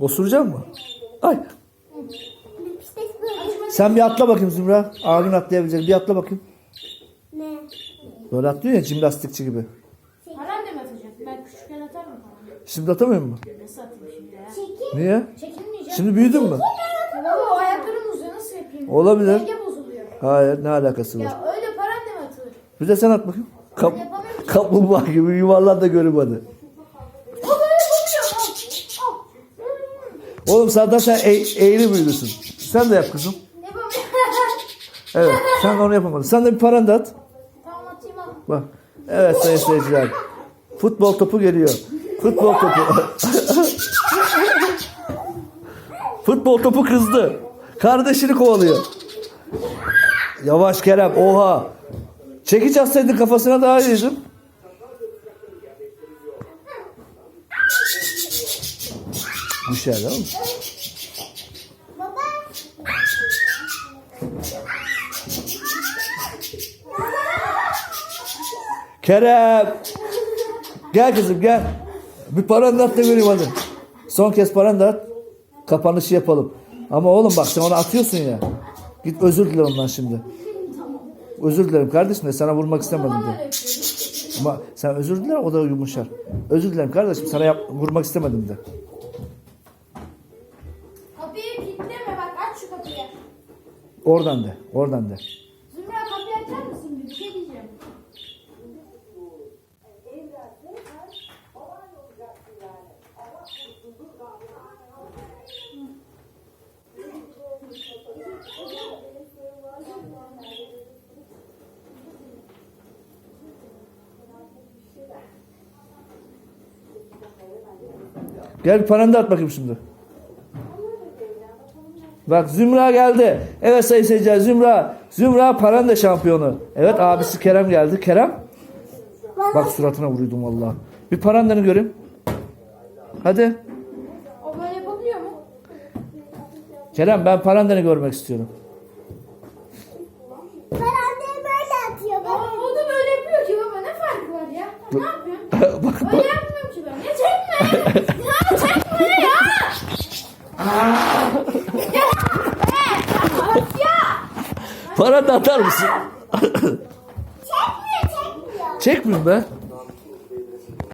Osuracak mı? Ay. Sen bir atla bakayım Zümra. Abin atlayabilecek. Bir atla bakayım. Ne? Böyle atlıyor ya jimnastikçi gibi. Paran da mı atacak? Ben küçükken atar mı paranı? Şimdi atamıyor mu? Nasıl atayım şimdi ya? Çekil. Niye? Çekilmeyeceğim. Şimdi büyüdün mü? Baba o ayaklarım uzuyor nasıl yapayım? Olabilir. Denge bozuluyor. Hayır ne alakası var? Ya öyle paran da mı atılır? Bir de sen at bakayım. Kap, kaplumbağa gibi yuvarlan da görün hadi. O böyle yapabiliyorum. Al. Al. Oğlum zaten sen e- eğri büyüdüsün. Sen de yap kızım. Evet sen de onu yapamadın. Sen de bir paranı da at. tamam atayım al. Bak. Evet sayın seyirciler. Futbol topu geliyor. Futbol topu. Futbol topu kızdı. Kardeşini kovalıyor. Yavaş Kerem. Oha. Çekiç atsaydın kafasına daha iyiydin. Düşer değil. Kerem. Gel kızım gel. Bir paranı at da göreyim hadi. Son kez paranı da at. Kapanışı yapalım. Ama oğlum bak sen onu atıyorsun ya. Git özür dile ondan şimdi. Özür dilerim kardeşim de sana vurmak istemedim de. Ama sen özür diler o da yumuşar. Özür dilerim kardeşim sana yap, vurmak istemedim de. Oradan de. Oradan de. Zümra kapıyı açar mısın bir şey diyeceğim. Gel paranı da at bakayım şimdi. Bak Zümra geldi. Evet sayın seyirciler Zümra. Zümra paran da şampiyonu. Evet abisi Kerem geldi. Kerem. Bak suratına vuruyordum vallahi. Bir parandanı göreyim. Hadi. O böyle yapabiliyor mu? Kerem ben parandanı görmek istiyorum. Annemi böyle atıyor. Ama Baba. o da böyle yapıyor ki baba ne farkı var ya? Ne yapıyorsun? bak Öyle bak. yapmıyorum ki ben. Ya çekme. ya çekme ya. Paranı da atar mısın? Çekmiyor çekmiyor. Çekmiyorum be.